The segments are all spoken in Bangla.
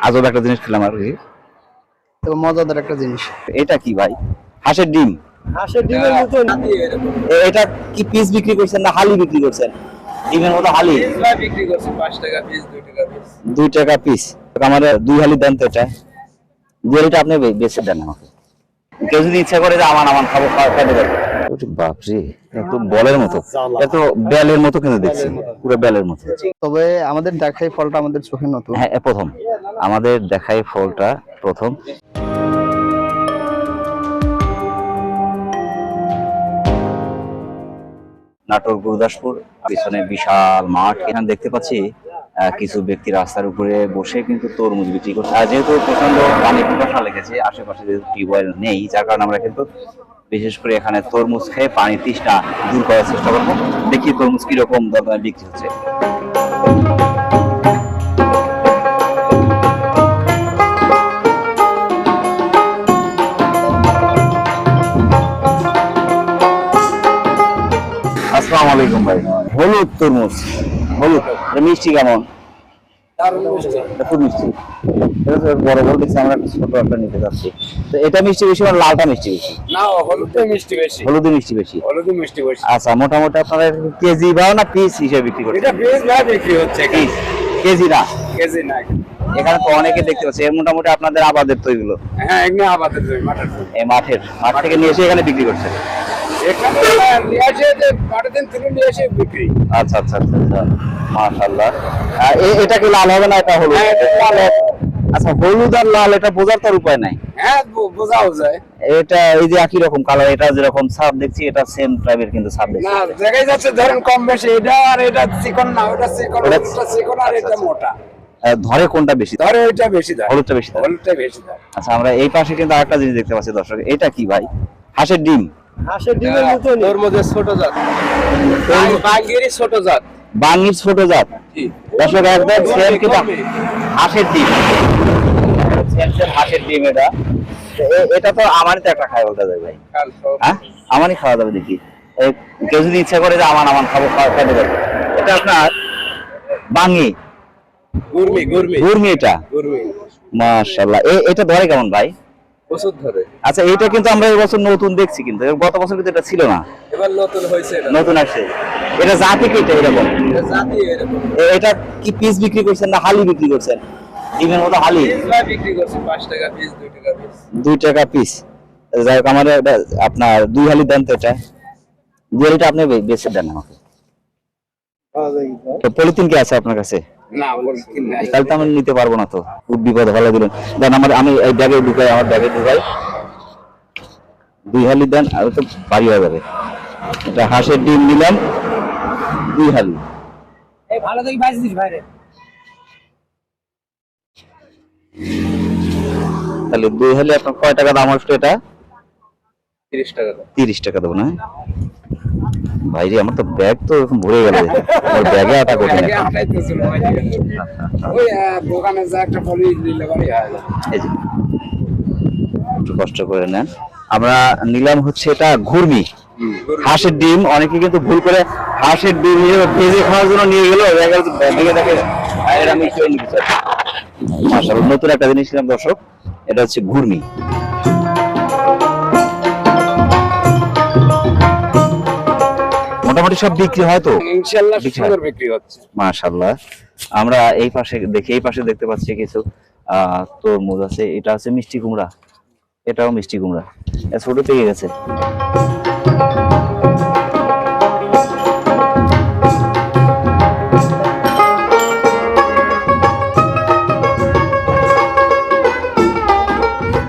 আজব একটা জিনিস খেলাম আর কি। তো মজাদার একটা জিনিস। এটা কি ভাই? হাঁসের ডিম। হাঁসের ডিমের মতন। এটা কি পিস বিক্রি করছেন না হালি বিক্রি করছেন? ডিমের মতো হালি? বিক্রি করছি পাঁচ টাকা পিস দুই টাকা পিস দুই টাকা পিস আমার দুই হালি দেন তো এটা। দুই হালিটা আপনি বেচে দেন আমাকে। কেউ যদি ইচ্ছা করে যে আমান আমান খাব খা- খাইতে পারবে ওরে বাপরে একদম বলের মতো। এত বেলের মতো কিন্তু দেখছি। পুরো বেলের মতো। তবে আমাদের দেখাই ফলটা আমাদের চোখে নতুন। হ্যাঁ প্রথম। আমাদের দেখাই ফলটা প্রথম। নাটোর গুরুদাসপুর পিছনে বিশাল মাঠ। এখানে দেখতে পাচ্ছি আহ, কিছু ব্যক্তি রাস্তার উপরে বসে কিন্তু তরমুজ বিক্রি করছে। আর যেহেতু প্রচণ্ড পানি পিপাসা লেগেছে আশেপাশে যেহেতু টিউবওয়েল নেই যার কারণে আমরা কিন্তু বিশেষ করে এখানে তরমুজ খেয়ে পানি তৃষ্ণা দূর করার চেষ্টা করব। দেখি তরমুজ কীরকম দরদামে বিক্রি হচ্ছে। আসসালামু আলাইকুম ভাই। হলুদ তরমুজ। হলুদ মিষ্টি কেমন? খুব মিষ্টি। এটা বড় বড় দেখছি আমরা একটা ছোট একটা নিতে যাচ্ছি। তো এটা মিষ্টি বেশি আর লালটা মিষ্টি বেশি? না হলুদে মিষ্টি বেশি। হলুদে মিষ্টি বেশি। হলুদে মিষ্টি বেশি। আচ্ছা মোটামুটি আপনারা কেজি বা না পিস হিসেবে বিক্রি করছেন? এটা ভাই বিক্রি হচ্ছে পিস কেজি না? কেজি না এখানে। তো অনেকে দেখতে পাচ্ছি মোটামুটি আপনাদের আবাদের তো এগুলো হ্যাঁ এগুলো আবাদের মাঠের এই মাঠের মাঠ থেকে নিয়ে এসে এখানে বিক্রি করছে এখানে নিয়ে আসে যে বারো দিন তুলে নিয়ে এসে বিক্রি। আচ্ছা আচ্ছা আচ্ছা আচ্ছা। মাশাআল্লাহ। এটা কি লাল হবে না এটা হলুদ? লাল আচ্ছা হলুদ আর লাল এটা বোঝার তো উপায় নাই। হ্যাঁ বোঝাও যায়। এটা এই যে একই রকম কালার এটা যেরকম ছাপ দেখছি এটা সেম টাইপের কিন্তু ছাপ দেখছি। না জায়গায় যাচ্ছে ধরেন কম বেশি এটা আর এটা চিকন না ওটা চিকন ওটা- ওটা চিকন আর এটা মোটা। আহ, ধরে কোনটা বেশি? ধরে ওইটা বেশি হলুদটা বেশি ধরে। হলুদটা বেশি আচ্ছা আমরা এই পাশে কিন্তু আরেকটা জিনিস দেখতে পাচ্ছি দর্শক। এটা কি ভাই? হাঁসের ডিম। হাঁসের ডিমের তোর ছোট জাত। বাঙ্গিরি ছোট জাত। বাঙির ছোট জাত। দর্শক একদম সেম কিন্তু হাঁসের ডিম। সেম সেম হাঁসের ডিম এটা। এটা তো আমারই তো একটা খাই বলতে যায় ভাই। হ্যাঁ? আমারই খাওয়া যাবে দেখি। কেউ যদি ইচ্ছা করে যে আমার আমার খাব খাওয়া খাইতে পারবে এটা আপনার বাঙি গুরমি গুরমি গুরমি এটা। গুরমি মাশাল্লাহ এটা ধরে কেমন ভাই? প্রচুর ধরে। আচ্ছা এটা কিন্তু আমরা এই বছর নতুন দেখছি কিন্তু। গত বছর কিন্তু এটা ছিল না। এবার নতুন হয়েছে নতুন আসছে। এটা জাতি কি এটা এরকম? এটা জাতি এরকম। এটা কি পিস বিক্রি করছেন না হালি বিক্রি করছেন? ডিমের মতো হালি? বিক্রি করছি পাঁচ টাকা পিস দুই টাকা পিস। দুই টাকা পিস। যাই হোক আমার আপনার দুই হালি দেন তো এটা। দুই হালিটা আপনি দেন আমাকে। পলিথিন কি আছে আপনার কাছে? তাহলে তো আমি নিতে পারব না তো। খুব বিপদ ভালো দিলেন। দেন আমার আমি এই ব্যাগে ঢুকাই আমার ব্যাগে ঢুকাই। দুই হালি দেন আর তো বাড়ি হয়ে যাবে। এটা হাঁসের ডিম নিলাম দুই হালি। ভালো দেখি ভাই দিস ভাইরে তাহলে দুই হালি আপনার কয় টাকা দাম আসলো এটা? 30 টাকা। তিরিশ টাকা দেবো না ভাইরে আমার তো ব্যাগ তো ভরে গেল আমার ব্যাগে আটা ওই দোকানে যা একটা পলি নিলে কষ্ট করে নেন। আমরা নিলাম হচ্ছে এটা ঘুরমি। হাঁসের ডিম অনেকে কিন্তু ভুল করে হাঁসের ডিম হিসেবে ভেজে খাওয়ার জন্য নিয়ে গেল। দেখে দেখে আমি খেয়ে নিতে চাই। মাশাআল্লাহ নতুন একটা জিনিস নিলাম দর্শক এটা হচ্ছে ঘুরমি। মোটামুটি সব বিক্রি হয় তো? ইনশাআল্লাহ সুন্দর বিক্রি হচ্ছে। মাশাল্লাহ আমরা এই পাশে দেখি এই পাশে দেখতে পাচ্ছি কিছু তরমুজ আছে এটা আছে মিষ্টি কুমড়া এটাও মিষ্টি কুমড়া ছোট পেয়ে গেছে।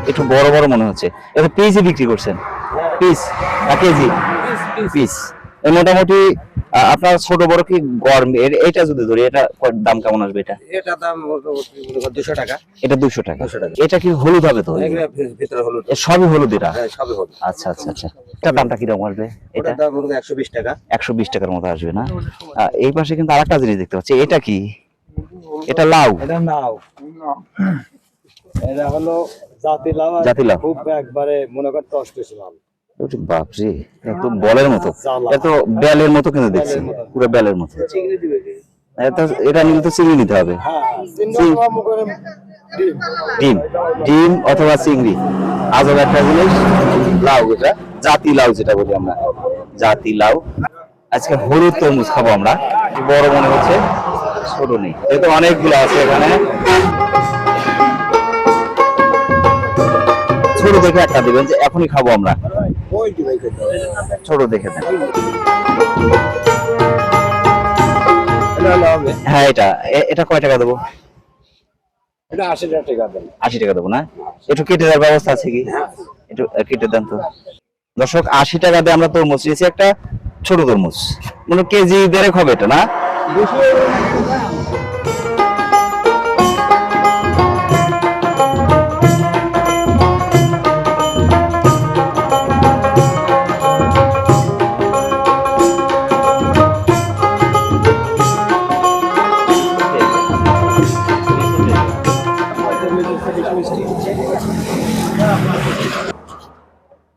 একটু বড় বড় মনে হচ্ছে। এটা পিসে বিক্রি করছেন? পিস না কেজি? পিস। মোটামুটি আপনার ছোট বড় কি গরম এটা যদি ধরি এটা দাম কেমন আসবে এটা? এটা দাম দুশো টাকা। এটা দুশো টাকা। এটা কি হলুদ হবে তো? ভিতরে হলুদ। সবই হলুদ এটা? হ্যাঁ সবই হলুদ। আচ্ছা আচ্ছা আচ্ছা। এটা দামটা কীরকম আসবে এটা? দাম একশো বিশ টাকা। একশো বিশ টাকার মতো আসবে না? এই পাশে কিন্তু আরেকটা জিনিস দেখতে পাচ্ছি। এটা কি? এটা লাউ। এটা নাও এটা হলো জাতি আর জাতি লাউ। খুব একবারে মনে লাভ ওরে বাপরে একদম বলের মতো। এত বেলের মতো কিন্তু দেখছি। পুরো বেলের মতো। এটা এটা নিলে তো চিংড়ি নিতে হবে। হ্যাঁ ডিম। ডিম। অথবা চিংড়ি। আজব একটা জিনিস লাউ যেটা জাতি লাউ যেটা বলি আমরা। জাতি লাউ। আজকে হলুদ তরমুজ খাব আমরা। বড় মনে হচ্ছে? ছোট নেই। যেহেতু অনেকগুলো আছে এখানে। ছোট দেখে একটা দিবেন যে এখনই খাব আমরা? ছোট দেখে দেন। হ্যাঁ এটা। এটা কয় টাকা দেবো? আশি টাকা দেবো না? একটু কেটে দেওয়ার ব্যবস্থা আছে কি? একটু কেটে দেন তো। দর্শক, আশি টাকা দিয়ে আমরা তরমুজ নিয়েছি, একটা ছোট তরমুজ। মানে কেজি দেড়েক হবে এটা, না?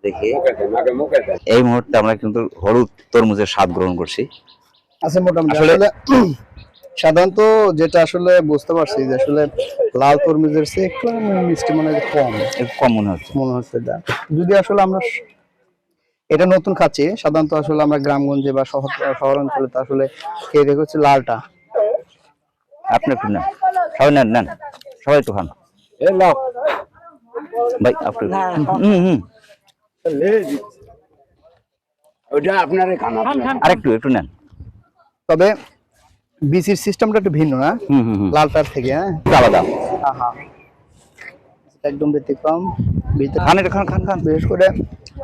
দেখি। দেন এই মুহূর্তে আমরা কিন্তু হলুদ তরমুজের স্বাদ গ্রহণ করছি। আছে মোটামুটি। আসলে- সাধারণত যেটা আসলে বুঝতে পারছি যে আসলে লাল তরমুজের চেয়ে একটু মিষ্টি মনে হয় কম। কম মনে হচ্ছে। মনে হচ্ছে এটা। যদি আসলে আমরা এটা নতুন খাচ্ছি সাধারণত আসলে আমরা গ্রামগঞ্জে বা শহর শহর অঞ্চলে তো আসলে খেয়ে দেখে হচ্ছে লালটা। আপনি একটু নেন। সবাই নেন নেন। সবাই একটু খান। ভাই আপনি হুম হুম। ওইটা আপনারই খানা আরেকটু একটু নেন। তবে বিসির সিস্টেমটা একটু ভিন্ন না হুম হুম হুম। লালটার থেকে হ্যাঁ? আলাদা। আহা। একদম ব্যতিক্রম। ভিতরে খান এটা খান খান খান। বিশেষ করে।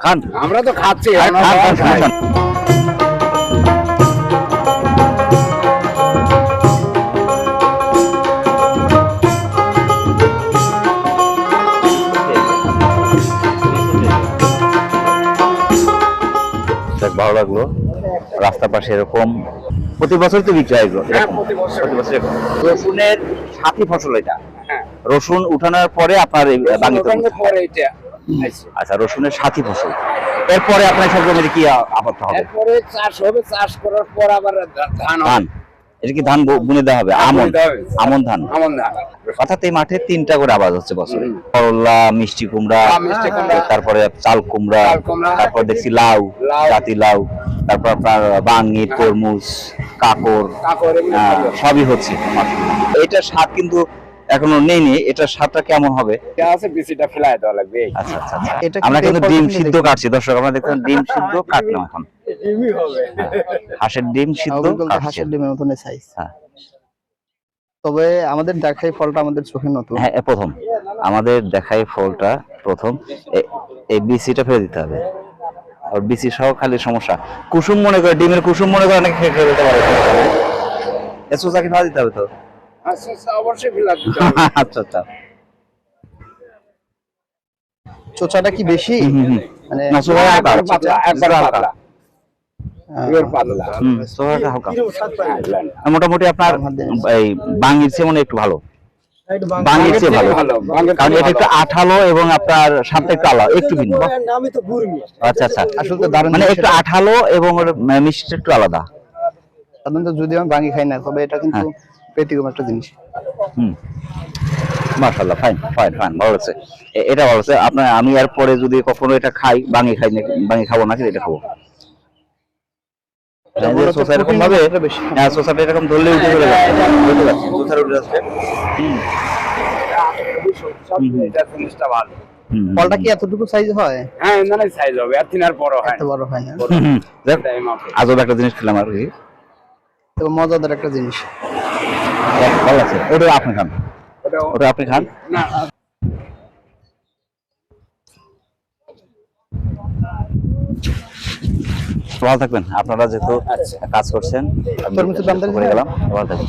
খান। আমরা তো খাচ্ছি লাগল। রাস্তার পাশে এরকম প্রতি বছর তো বিক্রি হয় হ্যাঁ। রসুনের সাথী ফসল এটা। হ্যাঁ। রসুন উঠানোর পরে আপনার আইছে। আচ্ছা। রসুনের সাথী ফসল। এরপরে আপনার সব জমিতে কি আপাত হবে? চাষ হবে চাষ করার পর আবার ধান। এটা কি ধান বুনে দেওয়া হবে আমন। আমন ধান আমন ধান অর্থাৎ এই মাঠে তিনটা করে আবাদ হচ্ছে বছরে করল্লা করলা মিষ্টি কুমড়া হ্যাঁ, মিষ্টি কুমড়া। তারপরে চাল কুমড়া তারপর দেখছি লাউ। জাতি লাউ তারপর আপনার বাঙি তরমুজ কাকর সবই। সবই হচ্ছে এটা স্বাদ কিন্তু এখনও নেই নি এটার স্বাদটা কেমন হবে? আছে বিচিটা ফেলাই দেওয়া লাগবে আচ্ছা আচ্ছা আচ্ছা। এটা আমরা কিন্তু ডিম সিদ্ধ কাটছি দর্শক আমরা দেখছেন ডিম সিদ্ধ কাটলাম এখন। হাঁসের ডিম সিদ্ধ হাঁসের ডিমের মতন সাইজ হ্যাঁ। তবে আমাদের দেখাই ফলটা আমাদের চোখে নতুন। হ্যাঁ প্রথম। আমাদের দেখাই ফলটা প্রথম। এই বিসিটা ফেলে দিতে হবে। আর বিসি সহ খালি সমস্যা। কুসুম মনে করে ডিমের কুসুম মনে করে অনেকে খেয়ে খেয়ে দিতে পারে ফেলা দিতে হবে তো? আচ্ছা আচ্ছা, অবশ্যই ফেলা দিতে হবে। আচ্ছা আচ্ছা। চোচাটা কি বেশি। মানে। একবার পাতলা একবার পাতলা। হ্যাঁ, মোটামুটি আপনার এই বাঙির চেয়ে মনে একটু ভালো। বাঙির চেয়ে ভালো। কারণ এটা একটু আঠালো এবং আপনার স্বাদটা একটু আলাদা একটু ভিন্ন। আমি তো গুরমি আচ্ছা আচ্ছা। আসলে তো মানে একটু। আঠালো এবং ওর মিষ্টিটা একটু আলাদা। সাধারণত যদি আমি ভাঙি খাই না তবে এটা কিন্তু ব্যতিক্রম একটা জিনিস। হুম। ফাইন ফাইন ফাইন ভালো লাগছে। এটা ভালো লাগছে। আপনার আমি এর পরে যদি কখনো এটা খাই বাঙি খাই না বাঙি খাব নাকি এটা খাব। এরকম ভাবে। হ্যাঁ সোসাটা এরকম ধরলে উঠে চলে যাচ্ছে বুঝতে উঠে যাচ্ছে হুম। সব এটা জিনিসটা ভালো ফলটা কি এতটুকু সাইজ হয়? হ্যাঁ মানে সাইজ হবে। আর বড় হয় এত বড় হয় না। আজব একটা জিনিস খেলাম আর কি। তো মজাদার একটা জিনিস। ভালো লাগছে ওটা আপনি খান। ওটা আপনি খান। না। ভালো থাকবেন। আপনারা যেহেতু আচ্ছা। কাজ করছেন ভালো থাকবেন।